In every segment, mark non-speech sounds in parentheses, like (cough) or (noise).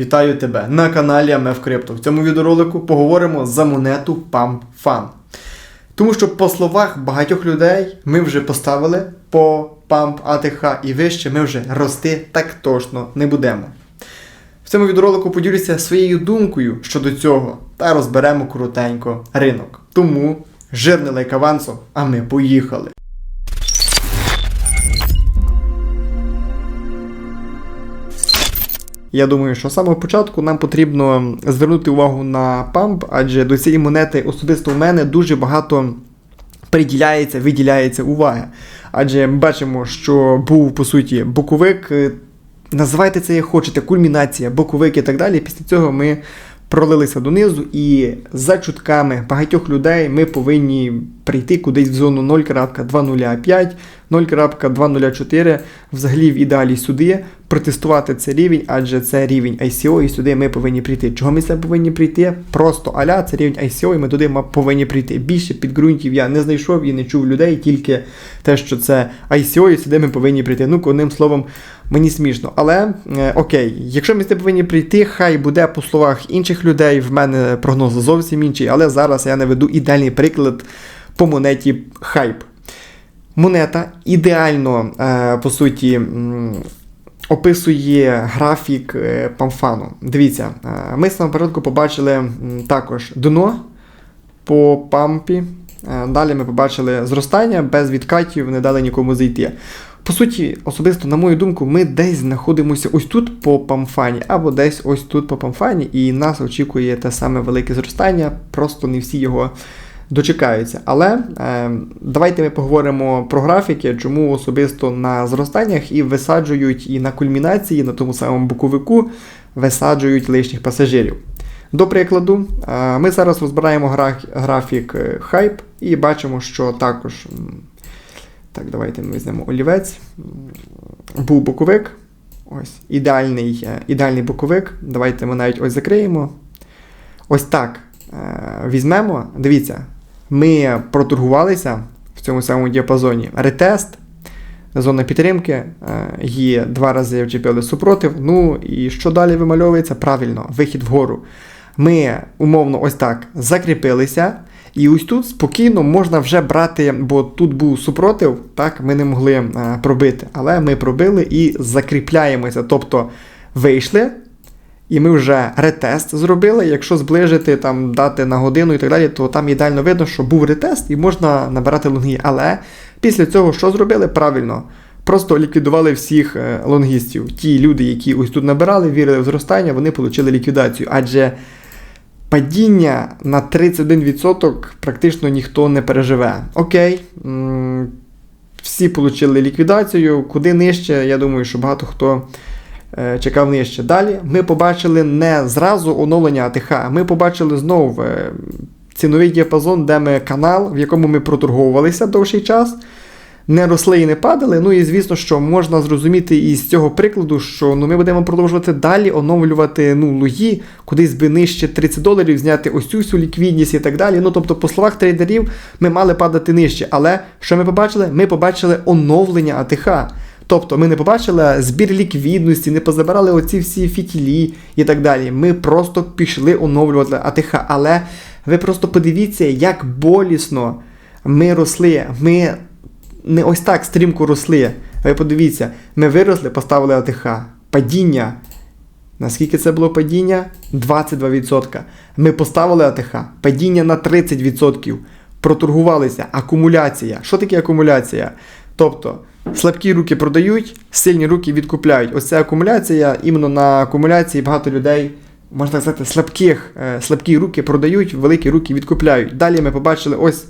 Вітаю тебе на каналі АМФ Крипто. В цьому відеоролику поговоримо за монету Pump Fun. Тому що, по словах багатьох людей, ми вже поставили по Pump ATH і вище ми вже рости так точно не будемо. В цьому відеоролику поділюся своєю думкою щодо цього та розберемо коротенько ринок. Тому жирний лайк авансом, а ми поїхали. Я думаю, що з самого початку нам потрібно звернути увагу на памп, адже до цієї монети особисто в мене дуже багато приділяється, виділяється уваги. Адже ми бачимо, що був по суті боковик. е, Називайте це як хочете, кульмінація, боковик і так далі. Після цього ми пролилися донизу, і за чутками багатьох людей ми повинні прийти кудись в зону 0.205, 0.204, взагалі в ідеалі сюди, протестувати цей рівень, адже це рівень ICO, і сюди ми повинні прийти. Чого ми це повинні прийти? Просто аля, це рівень ICO, і ми туди повинні прийти. Більше підґрунтів я не знайшов і не чув людей, тільки те, що це ICO, і сюди ми повинні прийти. Ну, одним словом, мені смішно. Але е, окей, якщо ми сюди повинні прийти, хай буде по словах інших людей. В мене прогноз зовсім інший, але зараз я наведу ідеальний приклад по монеті Hype. Монета ідеально, е, по суті, описує графік е, памфану. Дивіться, е, ми з самого порядку побачили також дно по пампі. Е, Далі ми побачили зростання без відкатів, не дали нікому зайти. По суті, особисто, на мою думку, ми десь знаходимося ось тут по памфані, або десь ось тут по памфані, і нас очікує те саме велике зростання, просто не всі його дочекаються. Але е, давайте ми поговоримо про графіки, чому особисто на зростаннях і висаджують і на кульмінації, на тому самому боковику висаджують лишніх пасажирів. До прикладу, е, ми зараз розбираємо гра- графік е, хайп і бачимо, що також. Так, давайте ми візьмемо олівець. Був боковик. Ось, ідеальний, е, ідеальний боковик. Давайте ми навіть ось закриємо. Ось так. е, Візьмемо. Дивіться, ми проторгувалися в цьому самому діапазоні. Ретест, зона підтримки, е, її два рази вчепили супротив. Ну і що далі вимальовується? Правильно, вихід вгору. Ми умовно ось так закріпилися. І ось тут спокійно можна вже брати, бо тут був супротив, так, ми не могли е, пробити. Але ми пробили і закріпляємося. Тобто вийшли, і ми вже ретест зробили. Якщо зближити, там, дати на годину і так далі, то там ідеально видно, що був ретест і можна набирати лонги. Але після цього що зробили? Правильно. Просто ліквідували всіх е, лонгістів. Ті люди, які ось тут набирали, вірили в зростання, вони отримали ліквідацію. Адже падіння на 31% практично ніхто не переживе. Окей. Всі отримали ліквідацію. Куди нижче, я думаю, що багато хто чекав нижче. Далі ми побачили не зразу оновлення АТХ, ми побачили знову е, ціновий діапазон, де ми канал, в якому ми проторговувалися довший час. Не росли і не падали. Ну і звісно, що можна зрозуміти із цього прикладу, що ну, ми будемо продовжувати далі оновлювати ну, луї, кудись би нижче 30 доларів, зняти ось цю всю ліквідність і так далі. Ну тобто, по словах трейдерів, ми мали падати нижче. Але що ми побачили? Ми побачили оновлення АТХ. Тобто ми не побачили збір ліквідності, не позабирали оці всі фітілі і так далі. Ми просто пішли оновлювати АТХ. Але ви просто подивіться, як болісно ми росли. Ми не ось так стрімко росли. Ви подивіться, ми виросли, поставили АТХ. Падіння. Наскільки це було падіння? 22%. Ми поставили АТХ. Падіння на 30%. Проторгувалися. Акумуляція. Що таке акумуляція? Тобто, слабкі руки продають, сильні руки відкупляють. Ось ця акумуляція, іменно на акумуляції багато людей, можна так сказати, слабких, е, слабкі руки продають, великі руки відкупляють. Далі ми побачили ось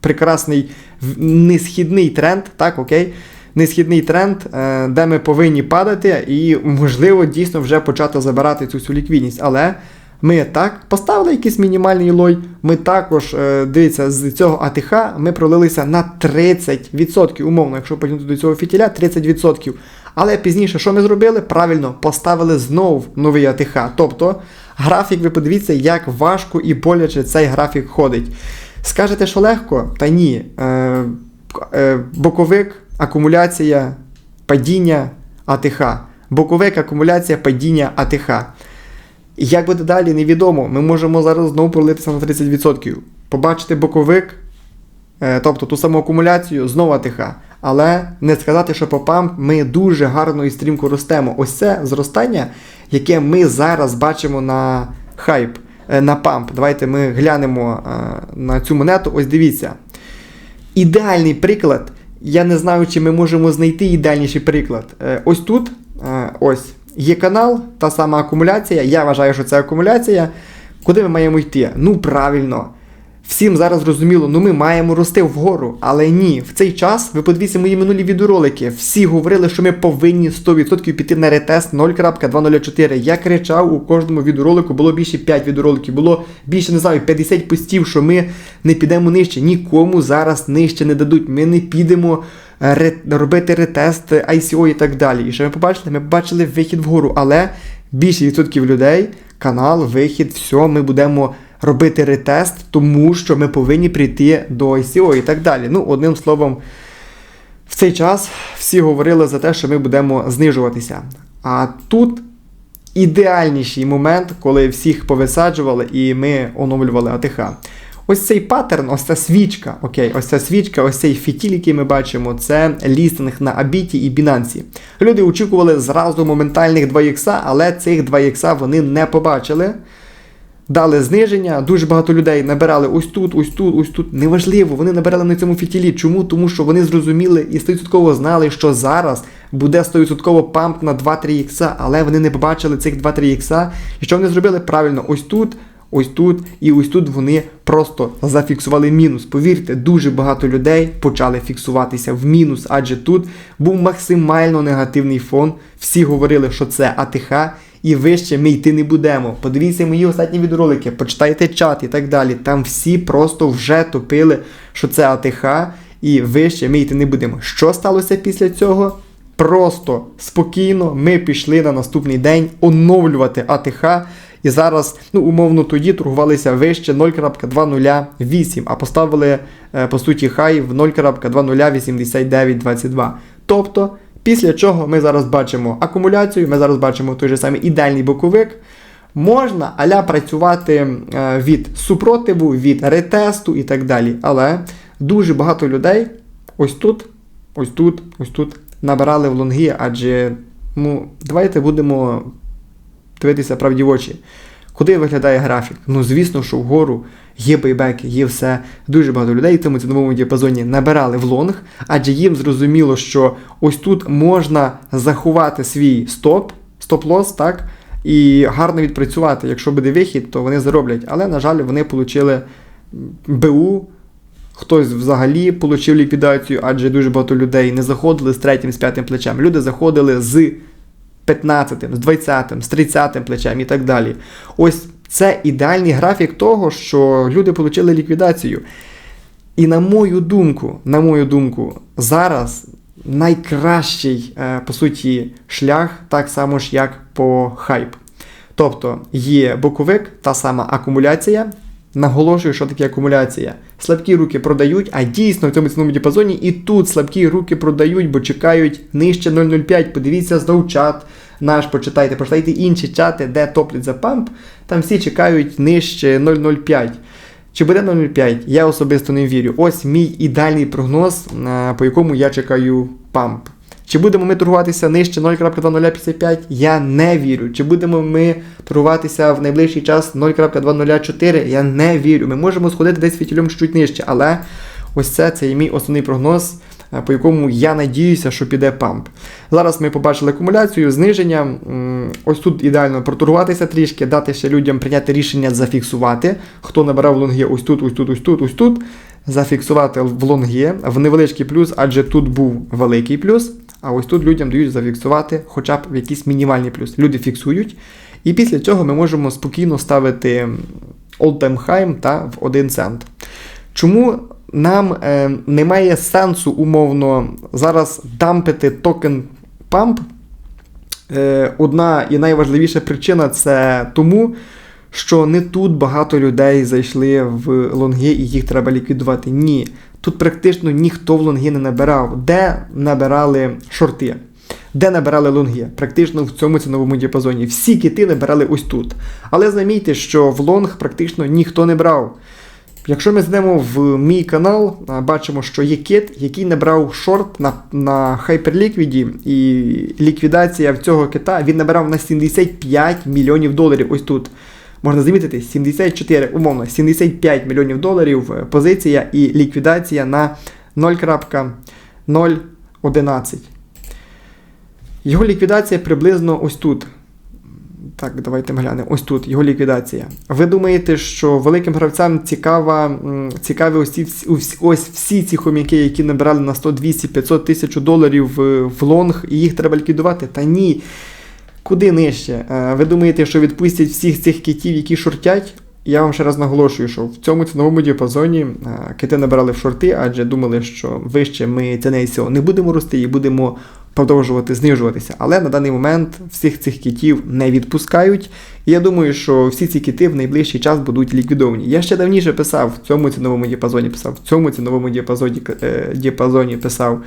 прекрасний несхідний тренд, так, окей? Несхідний тренд, е, де ми повинні падати, і, можливо, дійсно вже почати забирати цю всю ліквідність. Але ми так поставили якийсь мінімальний лой. Ми також, е, дивіться, з цього АТХ ми пролилися на 30%. Умовно, якщо потягнути до цього фітіля, 30%. Але пізніше, що ми зробили? Правильно, поставили знов новий АТХ. Тобто, графік, ви подивіться, як важко і боляче цей графік ходить. Скажете, що легко? Та ні. Е, е, боковик, акумуляція, падіння АТХ. Боковик, акумуляція, падіння АТХ. Як буде далі, невідомо. Ми можемо зараз знову пролитися на 30%. Побачити боковик, е, тобто ту саму акумуляцію, знову АТХ. Але не сказати, що по памп ми дуже гарно і стрімко ростемо. Ось це зростання, яке ми зараз бачимо на хайп, е, на памп. Давайте ми глянемо е, на цю монету. Ось дивіться. Ідеальний приклад. Я не знаю, чи ми можемо знайти ідеальніший приклад. Ось тут ось є канал, та сама акумуляція. Я вважаю, що це акумуляція. Куди ми маємо йти? Ну, правильно. Всім зараз зрозуміло, ну ми маємо рости вгору, але ні, в цей час ви подивіться мої минулі відеоролики. Всі говорили, що ми повинні 100% піти на ретест 0.204. Я кричав у кожному відеоролику, було більше 5 відеороликів, було більше не знаю, 50 постів, що ми не підемо нижче. Нікому зараз нижче не дадуть. Ми не підемо е, ре- робити ретест ICO і так далі. І що ми побачили? Ми побачили вихід вгору, але більше відсотків людей, канал, вихід, все, ми будемо робити ретест, тому що ми повинні прийти до ICO і так далі. Ну, одним словом, в цей час всі говорили за те, що ми будемо знижуватися. А тут ідеальніший момент, коли всіх повисаджували і ми оновлювали АТХ. Ось цей паттерн, ось ця свічка, окей, ось ця свічка, ось цей фітіль, який ми бачимо, це лістинг на Абіті і Binance. Люди очікували зразу моментальних 2 ікса, але цих 2 ікса вони не побачили. Дали зниження, дуже багато людей набирали ось тут, ось тут, ось тут. Неважливо, вони набирали на цьому фітілі. Чому? Тому що вони зрозуміли і 100% знали, що зараз буде 100% памп на 2-3 ікса, але вони не побачили цих 2-3 ікса. І що вони зробили? Правильно, ось тут, ось тут і ось тут вони просто зафіксували мінус. Повірте, дуже багато людей почали фіксуватися в мінус, адже тут був максимально негативний фон. Всі говорили, що це АТХ. І вище ми йти не будемо. Подивіться мої останні відеоролики, почитайте чат і так далі. Там всі просто вже топили, що це АТХ, і вище ми йти не будемо. Що сталося після цього? Просто спокійно ми пішли на наступний день оновлювати АТХ. І зараз, ну, умовно, тоді торгувалися вище 0.208, а поставили, е, по суті, хай в 0.208922. Тобто, після чого ми зараз бачимо акумуляцію, ми зараз бачимо той же самий ідеальний боковик. Можна аля працювати е, від супротиву, від ретесту і так далі. Але дуже багато людей ось тут, ось тут, ось тут набирали в лонги, адже ну, давайте будемо дивитися правді в очі. Куди виглядає графік? Ну, звісно, що вгору є бейбеки, є все. Дуже багато людей в цьому ціновому діапазоні набирали в лонг, адже їм зрозуміло, що ось тут можна заховати свій стоп, стоп-лос, так, і гарно відпрацювати. Якщо буде вихід, то вони зароблять. Але, на жаль, вони отримали БУ. Хтось взагалі отримав ліквідацію, адже дуже багато людей не заходили з третім, з п'ятим плечем. Люди заходили з 15, з 20, з 30 плечем і так далі. Ось це ідеальний графік того, що люди отримали ліквідацію. І на мою думку, на мою думку, зараз найкращий, е, по суті, шлях, так само ж, як по хайп. Тобто є боковик, та сама акумуляція. Наголошую, що таке акумуляція. Слабкі руки продають, а дійсно в цьому ціновому діапазоні і тут слабкі руки продають, бо чекають нижче 0,05. Подивіться знов чат наш, почитайте, почитайте інші чати, де топлять за памп. Там всі чекають нижче 0,05. Чи буде 0,05? Я особисто не вірю. Ось мій ідеальний прогноз, е, по якому я чекаю памп. Чи будемо ми торгуватися нижче 0.2055? Я не вірю. Чи будемо ми торгуватися в найближчий час 0.204? Я не вірю. Ми можемо сходити десь фітілем чуть нижче, але ось це, це є мій основний прогноз, е, по якому я надіюся, що піде памп. Зараз ми побачили акумуляцію, зниження. Ось тут ідеально проторгуватися трішки, дати ще людям прийняти рішення зафіксувати. Хто набирав лонги ось тут, ось тут, ось тут, ось тут. Зафіксувати в лонги в невеличкий плюс, адже тут був великий плюс. А ось тут людям дають зафіксувати хоча б в якийсь мінімальний плюс. Люди фіксують. І після цього ми можемо спокійно ставити all-time high та в 1 цент. Чому нам е, немає сенсу умовно зараз дампити токен Pump? Е, одна і найважливіша причина це тому, що не тут багато людей зайшли в лонги і їх треба ліквідувати. Ні. Тут практично ніхто в лонги не набирав. Де набирали шорти? де набирали лонги, практично в цьому ціновому діапазоні. Всі кити набирали ось тут. Але замітьте, що в лонг практично ніхто не брав. Якщо ми зайдемо в мій канал, бачимо, що є кит, який набрав шорт на, на Hyperliquid, і ліквідація в цього кита він набирав на 75 мільйонів доларів. Ось тут. Можна замітити 74, умовно, 75 мільйонів доларів е, позиція і ліквідація на 0.011. Його ліквідація приблизно ось тут. Так, давайте ми глянемо. Ось тут його ліквідація. Ви думаєте, що великим гравцям цікава, цікаві ось, ці, ось, всі ці хомяки, які набирали на 100, 200, 500 тисяч доларів в, в лонг, і їх треба ліквідувати? Та ні. Куди нижче? Е, Ви думаєте, що відпустять всіх цих китів, які шортять? Я вам ще раз наголошую, що в цьому ціновому діапазоні е, кити набирали в шорти, адже думали, що вище ми ціни цього не будемо рости і будемо продовжувати знижуватися. Але на даний момент всіх цих китів не відпускають. І я думаю, що всі ці кити в найближчий час будуть ліквідовані. Я ще давніше писав в цьому ціновому діапазоні, писав в цьому ціновому діапазоні, е, діапазоні писав.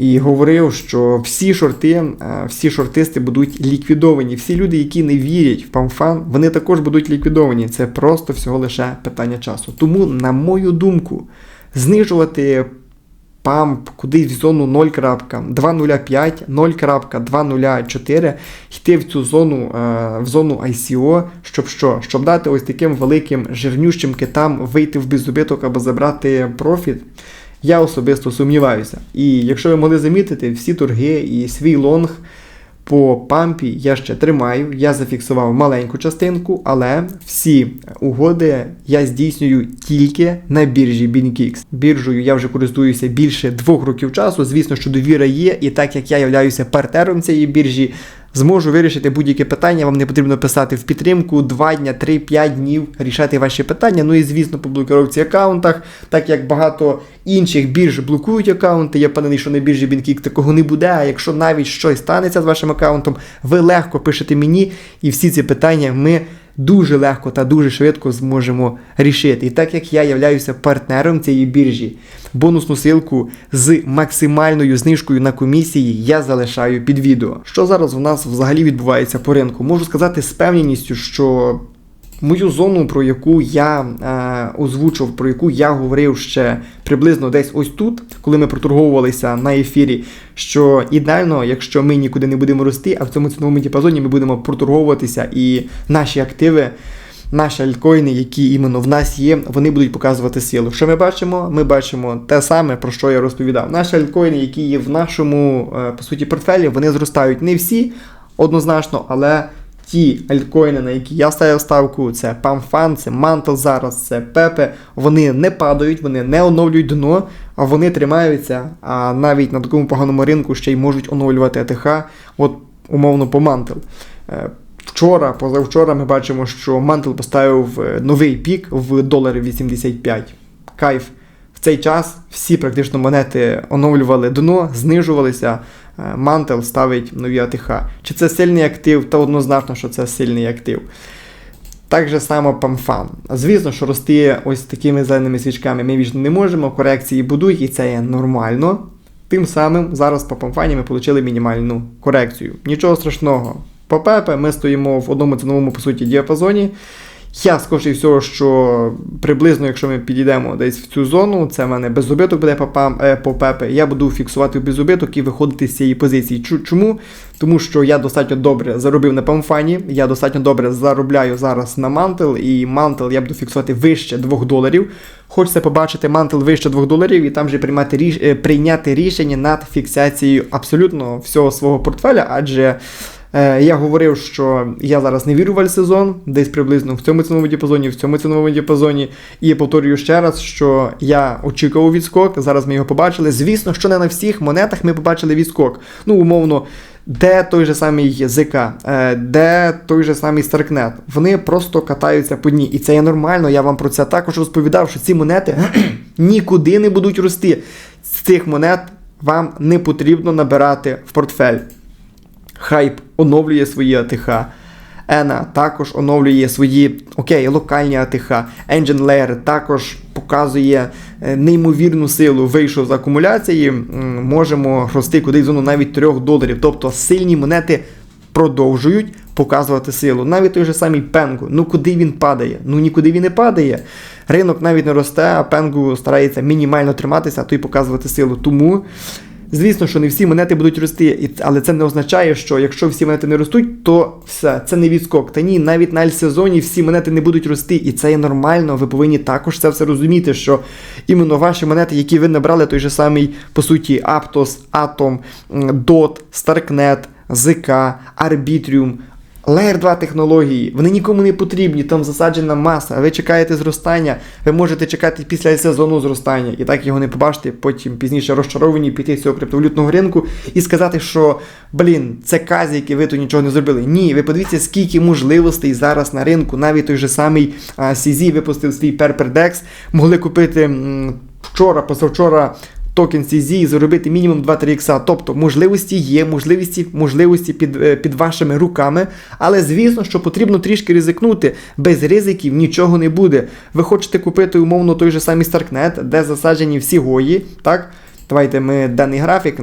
І говорив, що всі шорти, е, всі шортисти будуть ліквідовані. Всі люди, які не вірять в памфан, вони також будуть ліквідовані. Це просто всього лише питання часу. Тому, на мою думку, знижувати памп кудись в зону 0.205, 0.204, йти в цю зону, е, в зону ICO, щоб що? Щоб дати ось таким великим жирнющим китам вийти в беззубиток або забрати профіт. Я особисто сумніваюся. І якщо ви могли замітити, всі торги і свій лонг по пампі я ще тримаю. Я зафіксував маленьку частинку, але всі угоди я здійснюю тільки на біржі BinKix. Біржею я вже користуюся більше двох років часу. Звісно, що довіра є, і так як я являюся партнером цієї біржі, зможу вирішити будь-яке питання. Вам не потрібно писати в підтримку 2 дня, 3-5 днів рішати ваші питання. Ну і звісно, по блокировці аккаунтах, так як багато інших бірж блокують аккаунти. Я впевнений, що на біржі Бінкік такого не буде. А якщо навіть щось станеться з вашим аккаунтом, ви легко пишете мені, і всі ці питання ми. Дуже легко та дуже швидко зможемо рішити. І так як я являюся партнером цієї біржі, бонусну силку з максимальною знижкою на комісії я залишаю під відео. Що зараз у нас взагалі відбувається по ринку? Можу сказати з певністю, що мою зону, про яку я е, озвучив, про яку я говорив ще приблизно десь ось тут, коли ми проторговувалися на ефірі, що ідеально, якщо ми нікуди не будемо рости, а в цьому ціновому діапазоні ми будемо проторговуватися і наші активи. Наші альткоїни, які іменно в нас є, вони будуть показувати силу. Що ми бачимо? Ми бачимо те саме, про що я розповідав. Наші альткоїни, які є в нашому е, по суті портфелі, вони зростають не всі однозначно, але ті альткоїни, на які я ставив ставку, це PAMFAN, це Mantle зараз, це Pepe, вони не падають, вони не оновлюють дно, а вони тримаються. А навіть на такому поганому ринку ще й можуть оновлювати АТХ, от умовно по Mantle. Е, Вчора, позавчора ми бачимо, що Mantle поставив е, новий пік в доларі 85. Кайф. В цей час всі практично монети оновлювали дно, знижувалися. Е, Мантел ставить нові АТХ. Чи це сильний актив? Та однозначно, що це сильний актив. Так же само памфан. Звісно, що рости ось такими зеленими свічками ми вічно не можемо, корекції будуть, і це є нормально. Тим самим зараз по памфані ми отримали мінімальну корекцію. Нічого страшного. По ПЕПе ми стоїмо в одному ціновому, по суті, діапазоні. Я скоріше всього, що приблизно, якщо ми підійдемо десь в цю зону, це в мене безубиток буде е, по пепе, я буду фіксувати безубиток і виходити з цієї позиції. Чому? Тому що я достатньо добре заробив на памфані, я достатньо добре заробляю зараз на мантел, і мантел я буду фіксувати вище 2 доларів. Хочеться побачити мантел вище 2 доларів і там же приймати ріш... е, прийняти рішення над фіксацією абсолютно всього свого портфеля, адже. Е, Я говорив, що я зараз не вірю в альсезон, десь приблизно в цьому ціновому діапазоні, в цьому ціновому діапазоні. І я повторюю ще раз, що я очікував відскок. Зараз ми його побачили. Звісно, що не на всіх монетах ми побачили відскок. Ну, умовно, де той же самий ЗК, е, де той же самий Старкнет. Вони просто катаються по дні. І це є нормально. Я вам про це також розповідав, що ці монети (clears throat) нікуди не будуть рости. З цих монет вам не потрібно набирати в портфель. Хайп оновлює свої АТХ. ENA також оновлює свої окей, локальні АТХ. Engine Layer також показує е, неймовірну силу. Вийшов з акумуляції, можемо рости кудись зону навіть 3 доларів. Тобто сильні монети продовжують показувати силу. Навіть той же самий Пенгу. Ну куди він падає? Ну нікуди він не падає. Ринок навіть не росте, а Пенгу старається мінімально триматися, а то й показувати силу. Тому. Звісно, що не всі монети будуть рости, але це не означає, що якщо всі монети не ростуть, то все, це не відскок. Та ні, навіть на альсезоні всі монети не будуть рости, і це є нормально. Ви повинні також це все розуміти, що іменно ваші монети, які ви набрали, той же самий, по суті, Aptos, Atom, DOT, Starknet, ZK, Arbitrium, Layer 2 технології, вони нікому не потрібні, там засаджена маса. Ви чекаєте зростання, ви можете чекати після сезону зростання, і так його не побачите, потім пізніше розчаровані піти з цього криптовалютного ринку і сказати, що блін, це казіки, ви тут нічого не зробили. Ні, ви подивіться, скільки можливостей зараз на ринку. Навіть той же самий CZ випустив свій Perperdex, могли купити вчора, позавчора токен CZ і заробити мінімум 2-3 ікса. Тобто можливості є, можливості, можливості під, е, під вашими руками. Але звісно, що потрібно трішки ризикнути. Без ризиків нічого не буде. Ви хочете купити умовно той же самий Starknet, де засаджені всі гої, так? Давайте ми даний графік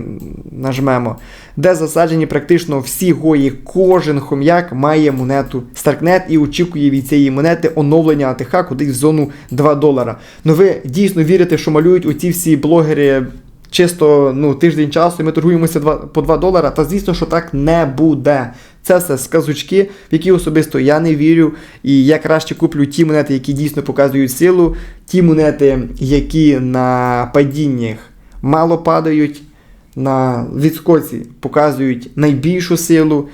нажмемо, де засаджені практично всі гої, кожен хом'як має монету Starknet і очікує від цієї монети оновлення АТХ кудись в зону 2 долара. Ну ви дійсно вірите, що малюють оці всі блогери чисто ну, тиждень часу, і ми торгуємося два, по 2 долара? Та звісно, що так не буде. Це все сказочки, в які особисто я не вірю. І я краще куплю ті монети, які дійсно показують силу, ті монети, які на падіннях мало падають, на відскоці показують найбільшу силу.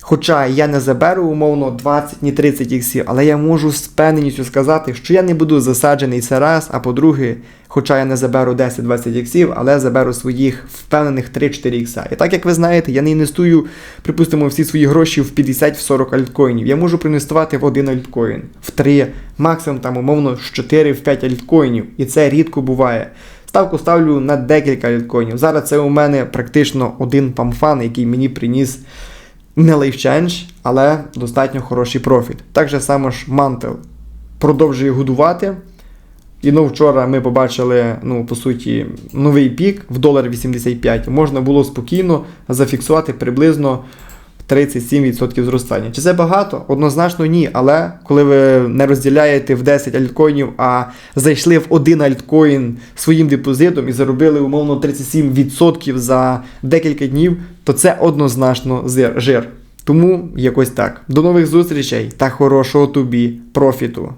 Хоча я не заберу умовно 20 ні 30 іксів, але я можу з впевненістю сказати, що я не буду засаджений це раз, а по-друге, хоча я не заберу 10-20 іксів, але заберу своїх впевнених 3-4 ікса. І так як ви знаєте, я не інвестую, припустимо, всі свої гроші в 50-40 альткоїнів. Я можу проінвестувати в один альткоін, в 3, максимум там умовно в 4-5 альткоїнів. І це рідко буває. Ставку ставлю на декілька альткоїнів. Зараз це у мене практично один памфан, який мені приніс не лайфчендж, але достатньо хороший профіт. Так же само ж Mantel продовжує годувати. І ну, вчора ми побачили, ну, по суті, новий пік в долар 85. Можна було спокійно зафіксувати приблизно 37% зростання. Чи це багато? Однозначно ні. Але коли ви не розділяєте в 10 альткоїнів, а зайшли в один альткоін своїм депозитом і заробили умовно 37% за декілька днів, то це однозначно жир. Тому якось так. До нових зустрічей та хорошого тобі профіту.